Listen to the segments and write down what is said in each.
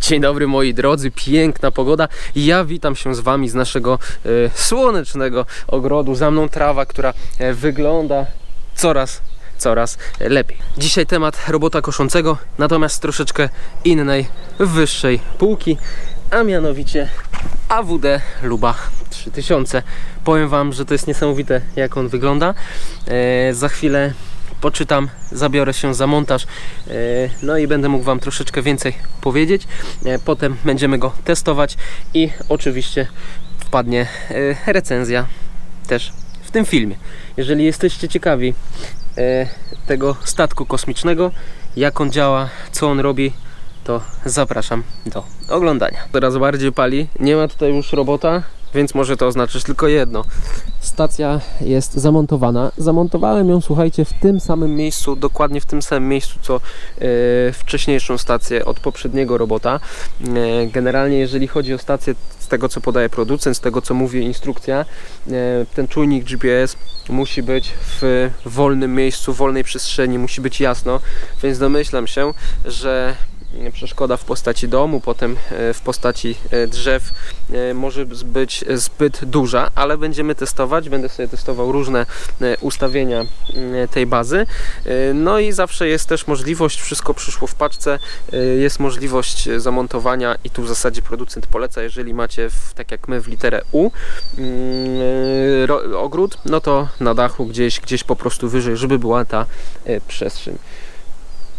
Dzień dobry moi drodzy, piękna pogoda. Ja witam się z Wami z naszego e, słonecznego ogrodu. Za mną trawa, która e, wygląda coraz, coraz lepiej. Dzisiaj temat robota koszącego, natomiast troszeczkę innej, wyższej półki, a mianowicie AWD Luba 3000. Powiem Wam, że to jest niesamowite jak on wygląda. E, za chwilę poczytam, zabiorę się za montaż, e, no i będę mógł Wam troszeczkę więcej powiedzieć. E, Potem będziemy go testować i oczywiście wpadnie e, recenzja też w tym filmie. Jeżeli jesteście ciekawi tego statku kosmicznego, jak on działa, co on robi, to zapraszam do oglądania. Teraz bardziej pali, nie ma tutaj już robota, więc może to oznaczać tylko jedno. Stacja jest zamontowana. Zamontowałem ją, słuchajcie, w tym samym miejscu, dokładnie w tym samym miejscu, co e, wcześniejszą stację od poprzedniego robota. E, generalnie, jeżeli chodzi o stację, z tego co podaje producent, z tego co mówi instrukcja, e, ten czujnik GPS musi być w wolnym miejscu, w wolnej przestrzeni, musi być jasno, więc domyślam się, że przeszkoda w postaci domu, potem e, w postaci e, drzew e, może być zbyt duża, ale będziemy testować, będę sobie testował różne ustawienia tej bazy. No i zawsze jest też możliwość, wszystko przyszło w paczce, jest możliwość zamontowania i tu w zasadzie producent poleca, jeżeli macie w, tak jak my w literę U mm, ogród, no to na dachu gdzieś, gdzieś po prostu wyżej, żeby była ta przestrzeń.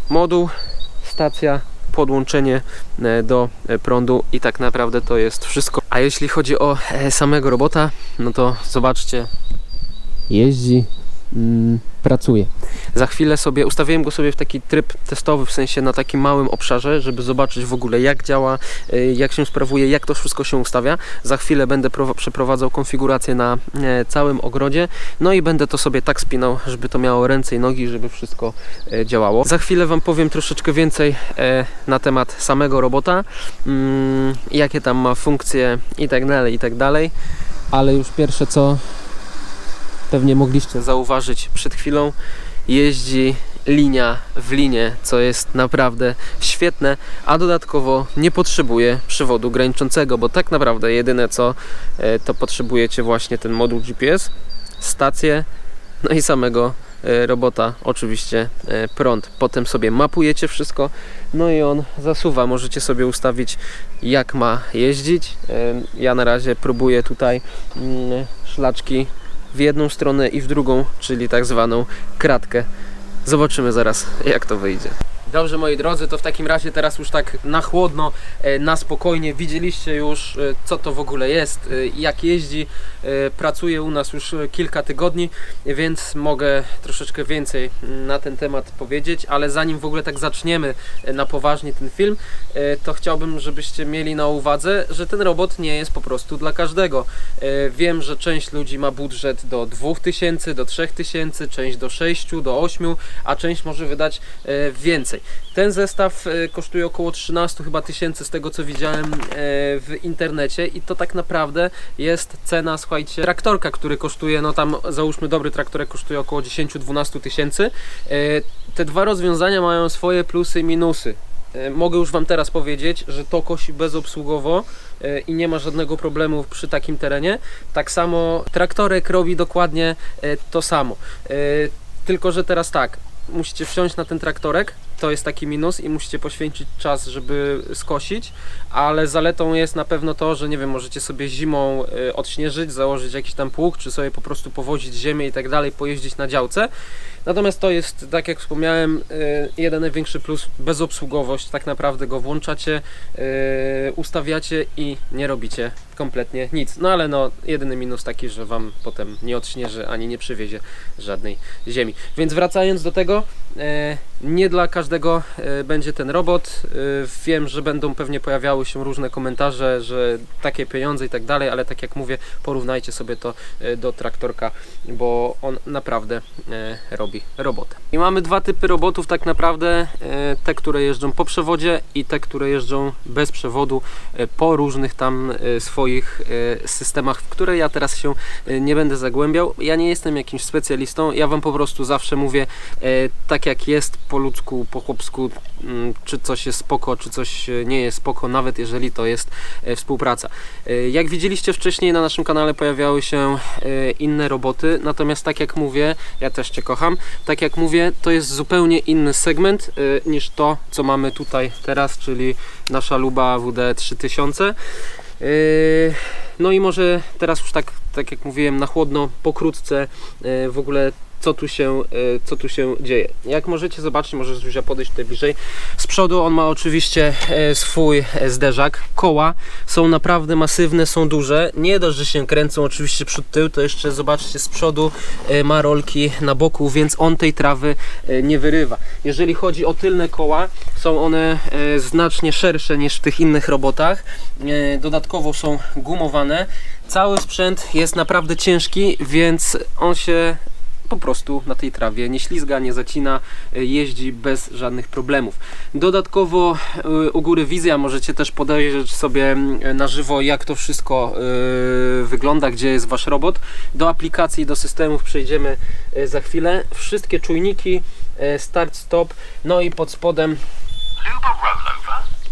Moduł, stacja, podłączenie e, do e, prądu i tak naprawdę to jest wszystko. A jeśli chodzi o e, samego robota, no to zobaczcie, jeździ, pracuje. Za chwilę sobie ustawiłem go sobie w taki tryb testowy, w sensie na takim małym obszarze, żeby zobaczyć w ogóle jak działa, e, jak się sprawuje, jak to wszystko się ustawia. Za chwilę będę prowa- przeprowadzał konfigurację na e, całym ogrodzie, no i będę to sobie tak spinał, żeby to miało ręce i nogi, żeby wszystko e, działało. Za chwilę Wam powiem troszeczkę więcej e, na temat samego robota, mm, jakie tam ma funkcje i tak dalej, i tak dalej. Ale już pierwsze co pewnie mogliście zauważyć przed chwilą, jeździ linia w linię, co jest naprawdę świetne, a dodatkowo nie potrzebuje przewodu graniczącego, bo tak naprawdę jedyne co e, to potrzebujecie właśnie ten moduł GPS, stację, no i samego e, robota, oczywiście e, prąd. Potem sobie mapujecie wszystko, no i on zasuwa. Możecie sobie ustawić jak ma jeździć. Ja na razie próbuję tutaj mm, szlaczki w jedną stronę i w drugą, czyli tak zwaną kratkę. Zobaczymy zaraz, jak to wyjdzie. Dobrze, moi drodzy, to w takim razie teraz już tak na chłodno, e, na spokojnie. Widzieliście już, e, co to w ogóle jest, e, jak jeździ. Pracuje u nas już kilka tygodni, więc mogę troszeczkę więcej mm, na ten temat powiedzieć, ale zanim w ogóle tak zaczniemy na poważnie ten film, to chciałbym, żebyście mieli na uwadze, że ten robot nie jest po prostu dla każdego. Wiem, że część ludzi ma budżet do 2000, do 3000, część do 6, do 8, a część może wydać e, więcej. Ten zestaw e, kosztuje około 13 chyba tysięcy z tego co widziałem e, w internecie i to tak naprawdę jest cena, słuchajcie, traktorka, który kosztuje, no tam załóżmy dobry traktorek kosztuje około 10-12 tysięcy. E, Te dwa rozwiązania mają swoje plusy i minusy. Mogę już Wam teraz powiedzieć, że to kosi bezobsługowo i nie ma żadnego problemu przy takim terenie. Tak samo traktorek robi dokładnie to samo. Tylko, że teraz tak, musicie wsiąść na ten traktorek, to jest taki minus i musicie poświęcić czas, żeby skosić, ale zaletą jest na pewno to, że nie wiem, możecie sobie zimą y, odśnieżyć, założyć jakiś tam pług, czy sobie po prostu powozić ziemię i tak dalej, pojeździć na działce. Natomiast to jest, tak jak wspomniałem, y, jeden największy plus, bezobsługowość, tak naprawdę go włączacie, y, ustawiacie i nie robicie kompletnie nic. No ale no, jedyny minus taki, że Wam potem nie odśnieży, ani nie przywiezie żadnej ziemi. Więc wracając do tego, e, nie dla każdego będzie ten robot. Wiem, że będą pewnie pojawiały się różne komentarze, że takie pieniądze i tak dalej, ale tak jak mówię, porównajcie sobie to do traktorka, bo on naprawdę robi robotę. I mamy dwa typy robotów tak naprawdę, e, te, które jeżdżą po przewodzie i te, które jeżdżą bez przewodu e, po różnych tam e, swoich systemach, w które ja teraz się nie będę zagłębiał. Ja nie jestem jakimś specjalistą, ja Wam po prostu zawsze mówię tak jak jest, po ludzku, po chłopsku, mm, czy coś jest spoko, czy coś nie jest spoko, nawet jeżeli to jest współpraca. Jak widzieliście wcześniej na naszym kanale pojawiały się inne roboty, natomiast tak jak mówię, ja też Cię kocham, tak jak mówię, to jest zupełnie inny segment e, niż to, co mamy tutaj teraz, czyli nasza Luba WD 3000. Yy, No i może teraz już tak, tak jak mówiłem, na chłodno, pokrótce yy, w ogóle co tu się, yy, co tu się dzieje. Jak możecie zobaczyć, może Zuzia podejść tutaj bliżej. Z przodu on ma oczywiście yy, swój yy, zderzak. Koła są naprawdę masywne, są duże. Nie dość, że się kręcą oczywiście przód tył, to jeszcze zobaczcie z przodu ma rolki na boku, więc on tej trawy nie wyrywa. Jeżeli chodzi o tylne koła, są one znacznie szersze niż w tych innych robotach. Dodatkowo są gumowane. Cały sprzęt jest naprawdę ciężki, więc on się po prostu na tej trawie nie ślizga, nie zacina, y, jeździ bez żadnych problemów. Dodatkowo y, u góry wizja możecie też podejrzeć sobie y, na żywo jak to wszystko wygląda, gdzie jest Wasz robot. Do aplikacji, do systemów przejdziemy za chwilę. Wszystkie czujniki, start, stop, no i pod spodem.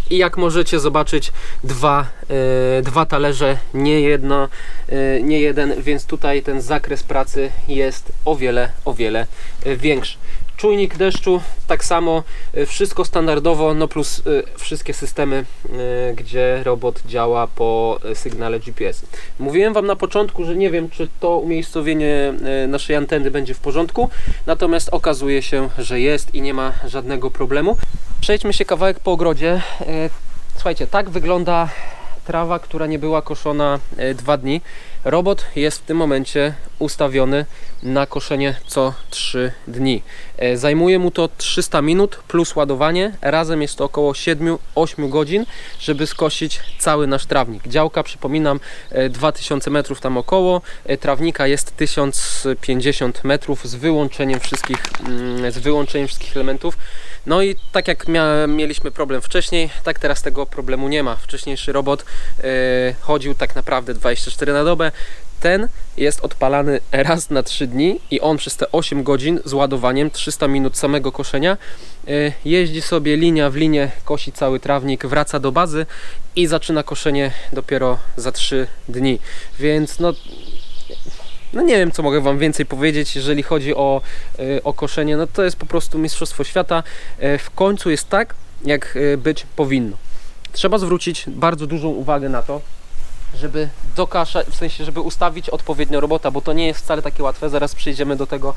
I jak możecie zobaczyć, dwa, e, dwa talerze, nie jedno, e, nie jeden, więc tutaj ten zakres pracy jest o wiele, o wiele e, większy. Czujnik deszczu, tak samo, wszystko standardowo, no plus wszystkie systemy, gdzie robot działa po sygnale GPS. Mówiłem Wam na początku, że nie wiem, czy to umiejscowienie naszej anteny będzie w porządku, natomiast okazuje się, że jest i nie ma żadnego problemu. Przejdźmy się kawałek po ogrodzie. E, Słuchajcie, tak wygląda trawa, która nie była koszona e, dwa dni. Robot jest w tym momencie ustawiony na koszenie co 3 dni. E, Zajmuje mu to 300 minut plus ładowanie. Razem jest to około 7-8 godzin, żeby skosić cały nasz trawnik. Działka, przypominam, e, 2000 metrów tam około. Trawnika jest 1050 metrów z wyłączeniem wszystkich, mm, z wyłączeniem wszystkich elementów. No i tak jak mieliśmy problem wcześniej, tak teraz tego problemu nie ma. Wcześniejszy robot e, chodził tak naprawdę 24 na dobę. Ten jest odpalany raz na 3 dni i on przez te 8 godzin z ładowaniem 300 minut samego koszenia e, jeździ sobie linia w linię, kosi cały trawnik, wraca do bazy i zaczyna koszenie dopiero za 3 dni. Więc no no nie wiem, co mogę Wam więcej powiedzieć, jeżeli chodzi o, y, o koszenie. No to jest po prostu Mistrzostwo Świata. E, W końcu jest tak, jak y, być powinno. Trzeba zwrócić bardzo dużą uwagę na to, żeby dokaszać, w sensie, żeby ustawić odpowiednio robota, bo to nie jest wcale takie łatwe. Zaraz przejdziemy do tego y,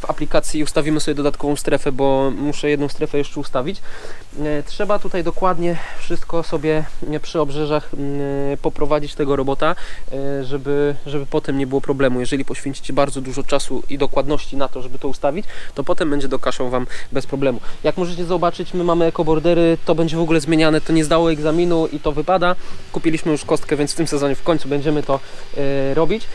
w aplikacji i ustawimy sobie dodatkową strefę, bo muszę jedną strefę jeszcze ustawić. E, Trzeba tutaj dokładnie wszystko sobie przy obrzeżach mm, poprowadzić tego robota, żeby, żeby potem nie było problemu. Jeżeli poświęcicie bardzo dużo czasu i dokładności na to, żeby to ustawić, to potem będzie dokaszał Wam bez problemu. Jak możecie zobaczyć, my mamy ekobordery, to będzie w ogóle zmieniane, to nie zdało egzaminu i to wypada. Kupiliśmy już kostkę, więc w tym sezonie w końcu będziemy to e, robić.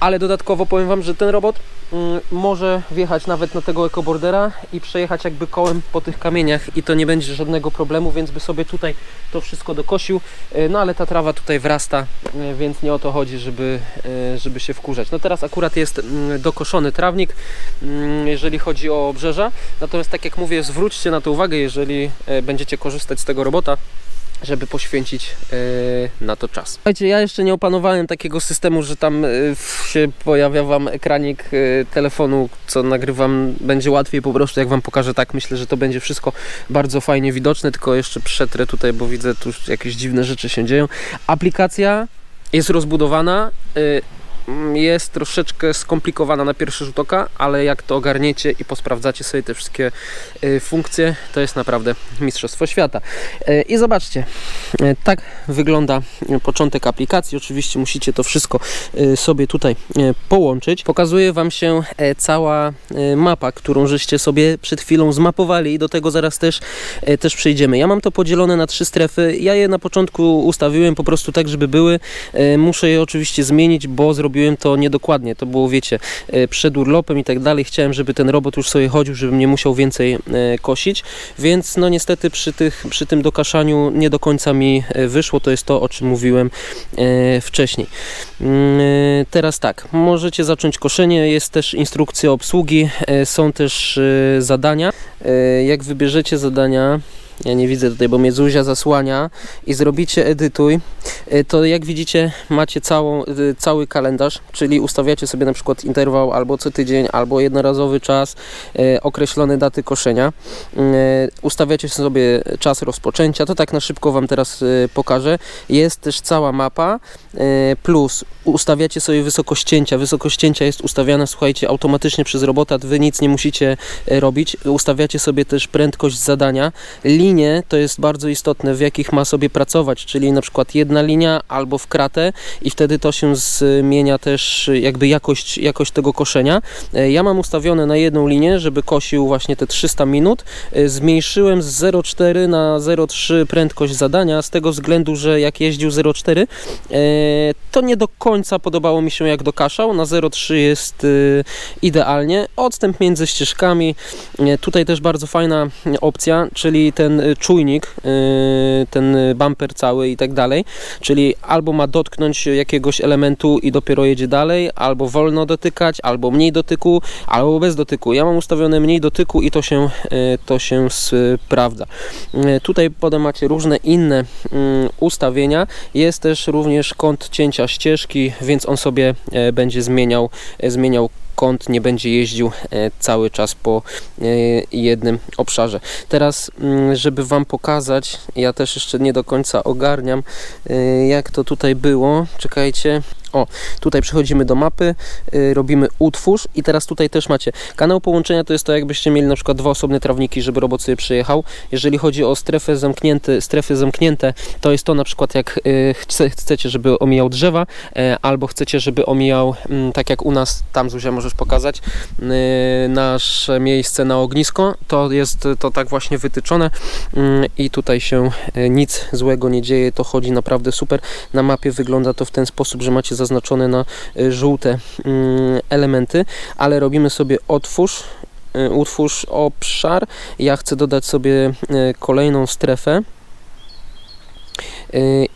Ale dodatkowo powiem Wam, że ten robot mm, może wjechać nawet na tego ekobordera i przejechać jakby kołem po tych kamieniach i to nie będzie żadnego problemu, więc by sobie tutaj to wszystko dokosił. E, No ale ta trawa tutaj wrasta, e, więc nie o to chodzi, żeby, żeby się wkurzać. No teraz akurat jest mm, dokoszony trawnik, mm, jeżeli chodzi o obrzeża. Natomiast tak jak mówię, zwróćcie na to uwagę, jeżeli będziecie korzystać z tego robota żeby poświęcić e, na to czas. Słuchajcie, ja jeszcze nie opanowałem takiego systemu, że tam e, się pojawia Wam ekranik e, telefonu, co nagrywam, będzie łatwiej po prostu, jak Wam pokażę tak, myślę, że to będzie wszystko bardzo fajnie widoczne, tylko jeszcze przetrę tutaj, bo widzę tu jakieś dziwne rzeczy się dzieją. Aplikacja jest rozbudowana, jest troszeczkę skomplikowana na pierwszy rzut oka, ale jak to ogarniecie i posprawdzacie sobie te wszystkie e, funkcje, to jest naprawdę mistrzostwo świata. E, I zobaczcie, e, tak wygląda początek aplikacji. Oczywiście musicie to wszystko sobie tutaj połączyć. Pokazuje Wam się e, cała mapa, którą żeście sobie przed chwilą zmapowali i do tego zaraz też, e, też przejdziemy. Ja mam to podzielone na trzy strefy. Ja je na początku ustawiłem po prostu tak, żeby były. E, Muszę je oczywiście zmienić, bo zrobiłem robiłem to niedokładnie. To było, wiecie, e, przed urlopem i tak dalej. Chciałem, żeby ten robot już sobie chodził, żebym nie musiał więcej e, kosić, więc no niestety przy, tych, przy tym dokaszaniu nie do końca mi e, wyszło. To jest to, o czym mówiłem wcześniej. Mm, Teraz tak, możecie zacząć koszenie, jest też instrukcja obsługi, są też zadania. Jak wybierzecie zadania, ja nie widzę tutaj, bo mnie Zuzia zasłania i zrobicie edytuj, e, to jak widzicie macie całą, e, cały kalendarz, czyli ustawiacie sobie na przykład interwał albo co tydzień, albo jednorazowy czas, e, określone daty koszenia. E, Ustawiacie sobie czas rozpoczęcia, to tak na szybko Wam teraz pokażę. Jest też cała mapa, plus ustawiacie sobie wysokość cięcia. Wysokość cięcia jest ustawiana, słuchajcie, automatycznie przez robota, Wy nic nie musicie robić. Ustawiacie sobie też prędkość zadania. Linie to jest bardzo istotne, w jakich ma sobie pracować, czyli na przykład jedna linia albo w kratę i wtedy to się zmienia też jakby jakość, jakość tego koszenia. E, Ja mam ustawione na jedną linię, żeby kosił właśnie te 300 minut. E, Zmniejszyłem z 0,4 na 0,3 prędkość zadania z tego względu, że jak jeździł 0,4 e, to nie do końca podobało mi się jak dokaszał. Na 0,3 jest idealnie. Odstęp między ścieżkami. Tutaj też bardzo fajna opcja, czyli ten e, czujnik, e, ten bumper cały i tak dalej. Czyli albo ma dotknąć jakiegoś elementu i dopiero jedzie dalej, albo wolno dotykać, albo mniej dotyku, albo bez dotyku. Ja mam ustawione mniej dotyku i to się, e, to się sprawdza. Tutaj potem macie różne inne mm, ustawienia. Jest też również kąt cięcia ścieżki, więc on sobie e, będzie zmieniał, e, zmieniał kąt, nie będzie jeździł e, cały czas po e, jednym obszarze. Teraz, mm, żeby Wam pokazać, ja też jeszcze nie do końca ogarniam, e, jak to tutaj było. Czekajcie. O, tutaj przechodzimy do mapy, y, robimy utwórz i teraz tutaj też macie kanał połączenia, to jest to jakbyście mieli na przykład dwa osobne trawniki, żeby robot sobie przyjechał. Jeżeli chodzi o strefę zamknięte, strefy zamknięte, to jest to na przykład jak y, chce, chcecie, żeby omijał drzewa, e, albo chcecie, żeby omijał, mm, tak jak u nas, tam Zuzia możesz pokazać, y, nasze miejsce na ognisko, to jest to tak właśnie wytyczone mm, i tutaj się e, nic złego nie dzieje, to chodzi naprawdę super. Na mapie wygląda to w ten sposób, że macie zaznaczone na e, żółte mm, elementy, ale robimy sobie otwórz, e, utwórz obszar. Ja chcę dodać sobie e, kolejną strefę.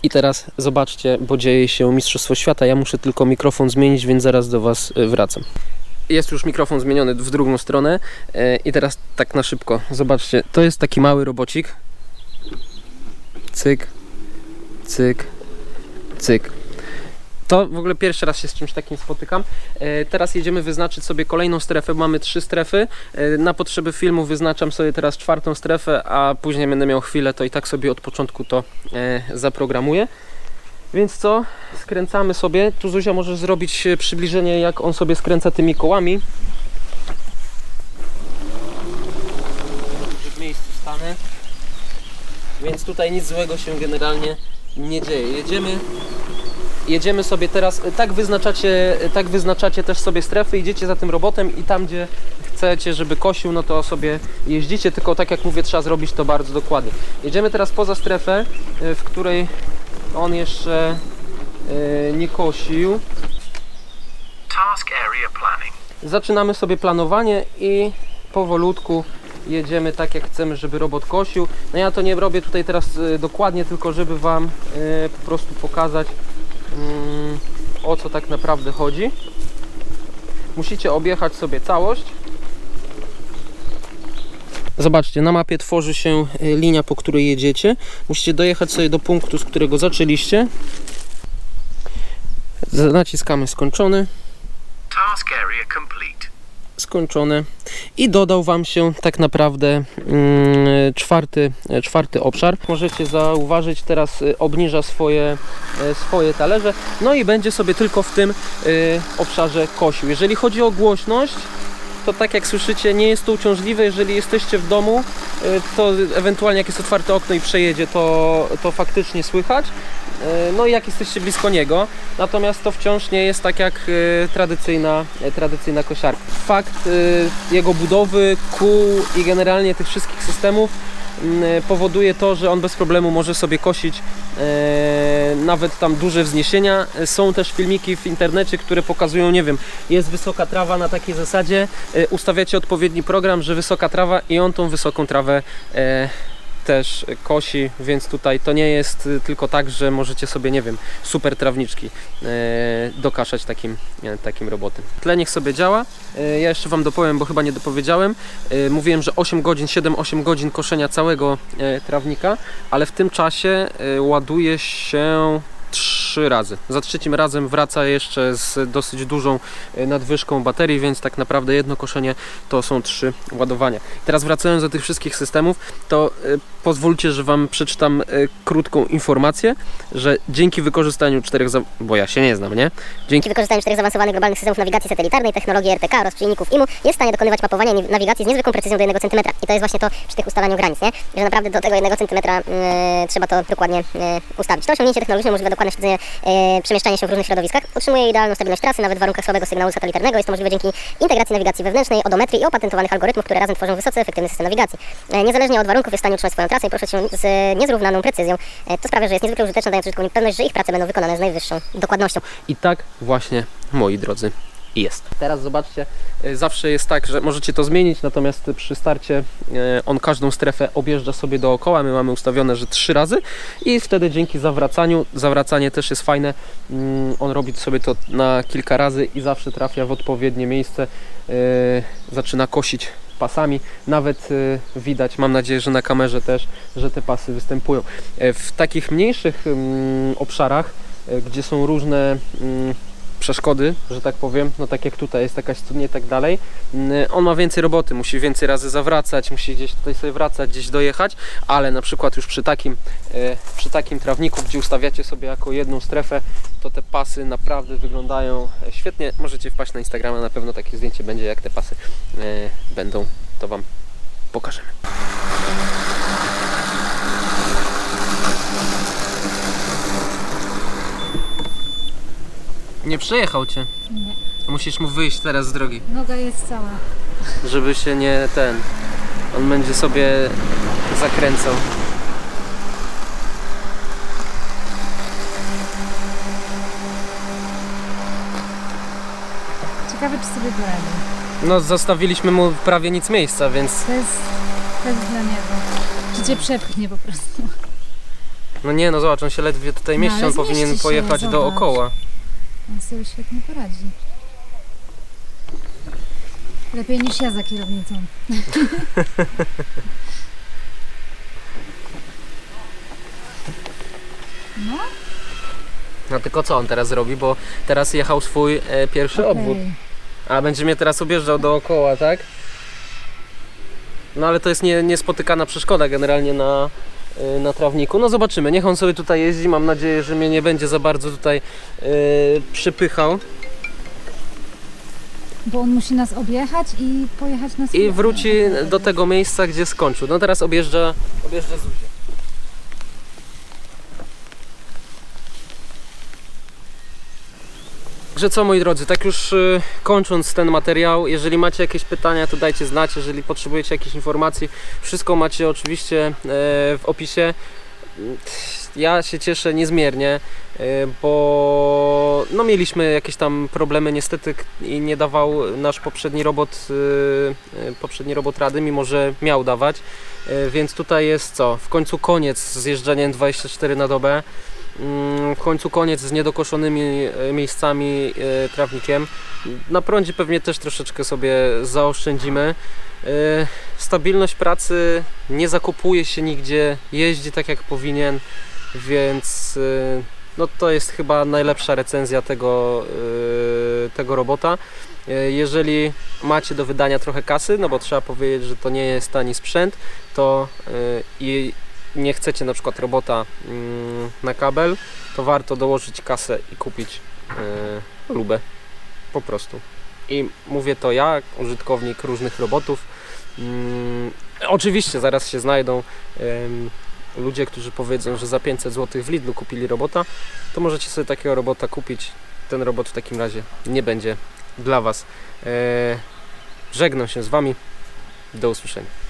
I teraz zobaczcie, bo dzieje się Mistrzostwo Świata. Ja muszę tylko mikrofon zmienić, więc zaraz do Was wracam. Jest już mikrofon zmieniony w drugą stronę. I teraz tak na szybko. Zobaczcie, to jest taki mały robocik. Cyk, cyk, cyk. To w ogóle pierwszy raz się z czymś takim spotykam. E, Teraz jedziemy wyznaczyć sobie kolejną strefę. Mamy trzy strefy. E, Na potrzeby filmu wyznaczam sobie teraz czwartą strefę, a później będę miał chwilę, to i tak sobie od początku to e, zaprogramuję. Więc co? Skręcamy sobie. Tu Zuzia możesz zrobić przybliżenie, jak on sobie skręca tymi kołami. W miejscu stanę. Więc tutaj nic złego się generalnie nie dzieje. Jedziemy jedziemy sobie teraz, tak wyznaczacie, tak wyznaczacie też sobie strefy, idziecie za tym robotem i tam gdzie chcecie, żeby kosił, no to sobie jeździcie, tylko tak jak mówię, trzeba zrobić to bardzo dokładnie. Jedziemy teraz poza strefę, y, w której on jeszcze nie kosił. Zaczynamy sobie planowanie i powolutku jedziemy tak jak chcemy, żeby robot kosił. No ja to nie robię tutaj teraz dokładnie, tylko żeby Wam po prostu pokazać o co tak naprawdę chodzi. Musicie objechać sobie całość. Zobaczcie, na mapie tworzy się y, linia, po której jedziecie. Musicie dojechać sobie do punktu, z którego zaczęliście. Naciskamy skończony. Task area complete. Skończone i dodał Wam się tak naprawdę mm, czwarty, czwarty obszar. Możecie zauważyć, teraz y, obniża swoje, e, swoje talerze, no i będzie sobie tylko w tym y, obszarze kosił. Jeżeli chodzi o głośność, to tak jak słyszycie, nie jest to uciążliwe. Jeżeli jesteście w domu, y, to ewentualnie jak jest otwarte okno i przejedzie, to, to faktycznie słychać. Y, No i jak jesteście blisko niego, natomiast to wciąż nie jest tak jak y, tradycyjna, tradycyjna kosiarka. Fakt jego budowy, kół i generalnie tych wszystkich systemów powoduje to, że on bez problemu może sobie kosić e, nawet tam duże wzniesienia. E, Są też filmiki w internecie, które pokazują, nie wiem, jest wysoka trawa na takiej zasadzie, e, ustawiacie odpowiedni program, że wysoka trawa i on tą wysoką trawę e, też kosi, więc tutaj to nie jest y, tylko tak, że możecie sobie, nie wiem, super trawniczki e, dokaszać takim, e, takim robotem. Tle niech sobie działa. Ja jeszcze Wam dopowiem, bo chyba nie dopowiedziałem. Mówiłem, że 8 godzin, 7-8 godzin koszenia całego trawnika, ale w tym czasie ładuje się trzy razy. Za trzecim razem wraca jeszcze z dosyć dużą e, nadwyżką baterii, więc tak naprawdę jedno koszenie to są trzy ładowania. Teraz wracając do tych wszystkich systemów, to e, pozwólcie, że Wam przeczytam e, krótką informację, że dzięki wykorzystaniu czterech, bo ja się nie znam, nie? Dzięki wykorzystaniu czterech zaawansowanych globalnych systemów nawigacji satelitarnej, technologii RTK oraz czynników IMU jest w stanie dokonywać mapowania ni- nawigacji z niezwykłą precyzją do 1 cm. I to jest właśnie to przy tych ustalaniu granic, nie? Że naprawdę do tego 1 cm e, trzeba to dokładnie e, ustawić. To osiągnięcie technologiczne umożliwia dokładne śledzenie e, przemieszczania się w różnych środowiskach, utrzymuje idealną stabilność trasy nawet w warunkach słabego sygnału satelitarnego. Jest to możliwe dzięki integracji nawigacji wewnętrznej, odometrii i opatentowanych algorytmów, które razem tworzą wysoce efektywny system nawigacji. E, niezależnie od warunków jest w stanie utrzymać swoją trasę i poruszać się z e, niezrównaną precyzją. E, to sprawia, że jest niezwykle użyteczne, dając użytkownikom pewność, że ich prace będą wykonane z najwyższą dokładnością. I tak właśnie, moi drodzy, jest. Teraz zobaczcie, e, zawsze jest tak, że możecie to zmienić, natomiast przy starcie e, on każdą strefę objeżdża sobie dookoła. My mamy ustawione, że trzy razy i wtedy dzięki zawracaniu, zawracanie też jest fajne, mm, on robi sobie to na kilka razy i zawsze trafia w odpowiednie miejsce, e, zaczyna kosić pasami. Nawet widać, mam nadzieję, że na kamerze też, że te pasy występują. E, W takich mniejszych mm, obszarach, e, gdzie są różne mm, przeszkody, że tak powiem, no tak jak tutaj jest jakaś studnia i tak dalej, mm, on ma więcej roboty, musi więcej razy zawracać, musi gdzieś tutaj sobie wracać, gdzieś dojechać, ale na przykład już przy takim, e, przy takim trawniku, gdzie ustawiacie sobie jako jedną strefę, to te pasy naprawdę wyglądają e, świetnie. Możecie wpaść na Instagrama, na pewno takie zdjęcie będzie, jak te pasy e, będą, to Wam pokażemy. Nie przejechał Cię. Nie. Musisz mu wyjść teraz z drogi, Noga jest cała. żeby się nie ten. On będzie sobie zakręcał. Ciekawe, czy sobie poradzi. No, zostawiliśmy mu prawie nic miejsca, więc To jest, to jest dla niego. Czy cię przepchnie po prostu. no nie, no zobacz, on się ledwie tutaj No, mieści, ale on powinien zmieści się, pojechać zobacz. dookoła. On sobie świetnie poradzi. Lepiej niż ja za kierownicą. No, No tylko co on teraz robi, bo teraz jechał swój e, pierwszy obwód. okej. A będzie mnie teraz objeżdżał dookoła, tak? No ale to jest nie, niespotykana przeszkoda generalnie na, na trawniku. No zobaczymy, niech on sobie tutaj jeździ. Mam nadzieję, że mnie nie będzie za bardzo tutaj y, przypychał. Bo on musi nas objechać i pojechać na swój I wróci do tego miejsca, gdzie skończył. No teraz objeżdża, objeżdża Zuzię. Także co moi drodzy, tak już y, kończąc ten materiał, jeżeli macie jakieś pytania, to dajcie znać, jeżeli potrzebujecie jakichś informacji, wszystko macie oczywiście e, w opisie. Ja się cieszę niezmiernie, e, bo no mieliśmy jakieś tam problemy niestety i nie dawał nasz poprzedni robot e, e, poprzedni robot rady, mimo że miał dawać. E, Więc tutaj jest co? W końcu koniec z jeżdżeniem 24 na dobę. Mm, W końcu koniec z niedokoszonymi e, miejscami e, trawnikiem. Na prądzie pewnie też troszeczkę sobie zaoszczędzimy. E, Stabilność pracy, nie zakupuje się nigdzie, jeździ tak jak powinien, więc no to jest chyba najlepsza recenzja tego, tego robota. Jeżeli macie do wydania trochę kasy, no bo trzeba powiedzieć, że to nie jest tani sprzęt, to i nie chcecie na przykład robota mm, na kabel, to warto dołożyć kasę i kupić e, lubę. Po prostu. I mówię to ja, użytkownik różnych robotów. Mm, oczywiście zaraz się znajdą ludzie, którzy powiedzą, że za 500 zł w Lidlu kupili robota, to możecie sobie takiego robota kupić. Ten robot w takim razie nie będzie dla Was. E, żegnam się z Wami. Do usłyszenia.